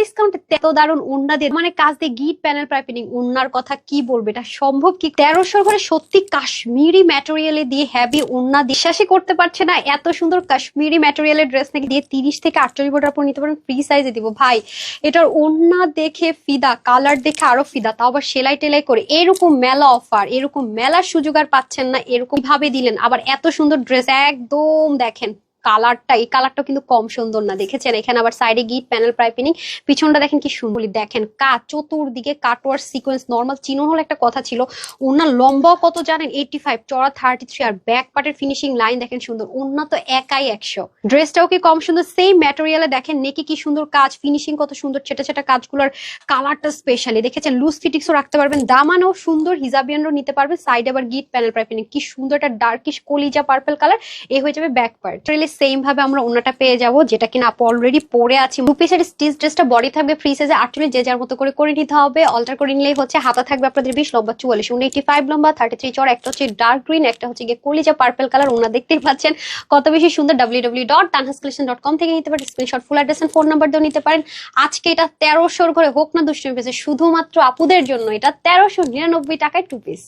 ডিসকাউন্টে এত উন্না দিয়ে মানে কাজ দিয়ে গিট প্যানেল উন্নার কথা কি বলবে? এটা সম্ভব কি? সত্যি কাশ্মীরি দিয়ে উন্না বিশ্বাসই করতে পারছে না। এত সুন্দর কাশ্মীরি ড্রেস নাকি দিয়ে তিরিশ থেকে আটচল্লিশ পর নিতে পারেন ফ্রি সাইজে দিব। ভাই, এটার ওন্না দেখে ফিদা কালার দেখে আরও ফিদা, তাও আবার সেলাই টেলাই করে। এরকম মেলা অফার এরকম মেলার সুযোগ আর পাচ্ছেন না, এরকম ভাবে দিলেন। আবার এত সুন্দর ড্রেস একদম দেখেন। কালারটা, এই কালারটা কিন্তু কম সুন্দর না। দেখেছেন? এখানে আবার সাইডে গিট প্যানেল পাইপিনিং পিছনটা দেখেন কি সুন্দর। দেখেন কাজ চতুর্দিকে কাটোয়ার সিকোয়েন্স নর্মাল চিনো হলো একটা কথা ছিল। ওনার লম্বাও কত জানেন? এইটি ফাইভ চড়া থার্টি থ্রি আর ব্যাক পার্টের ফিনিশিং লাইন দেখেন সুন্দর। ওনা তো একাই একশো। ড্রেসটাও কি কম সুন্দর? সেম ম্যাটেরিয়ালে দেখেন, নেকি কি সুন্দর কাজ ফিনিশিং কত সুন্দর, ছেটা ছেটা কাজগুলোর কালারটা স্পেশালি দেখেছেন? লুজ ফিটিক্সও রাখতে পারবেন, দামানও সুন্দর হিজাবিয়ানও নিতে পারবেন। সাইড আবার গিট প্যানেল পাইপিনিং কি সুন্দর একটা ডার্কিশ কলিজা পার্পল কালার এ হয়ে যাবে ব্যাক পার্ট রিলি সেম ভাবে আমরা ওনাটা পেয়ে যাব, যেটা কিনা আপু অলরেডি পরে আছি। দু পিসের স্টিচ ড্রেসটা বডি থাকবে ফ্রি সাইজে আটচল্লিশ, যে যার মতো করে করে নিতে হবে। অল্টার করে নিলেই হচ্ছে হাতা থাকবে আপনাদের বিশ, লম্বা চুয়াল্লিশ উনি এইটি ফাইভ লম্বা থার্টি থ্রি চর, একটা হচ্ছে ডার্ক গ্রিন একটা হচ্ছে গিয়ে কলিজা পার্পল কালার ওনা দেখতেই পাচ্ছেন। কত বেশি সুন্দর W W dot dot com থেকে নিতে পারেন screenshot full address phone number দিয়েও নিতে পারেন। আজকে এটা তেরোশোর ঘরে হোক না দুষ্টমি পেয়েছে শুধুমাত্র আপুদের জন্য এটা তেরোশো নিরানব্বই টাকায় টু পিস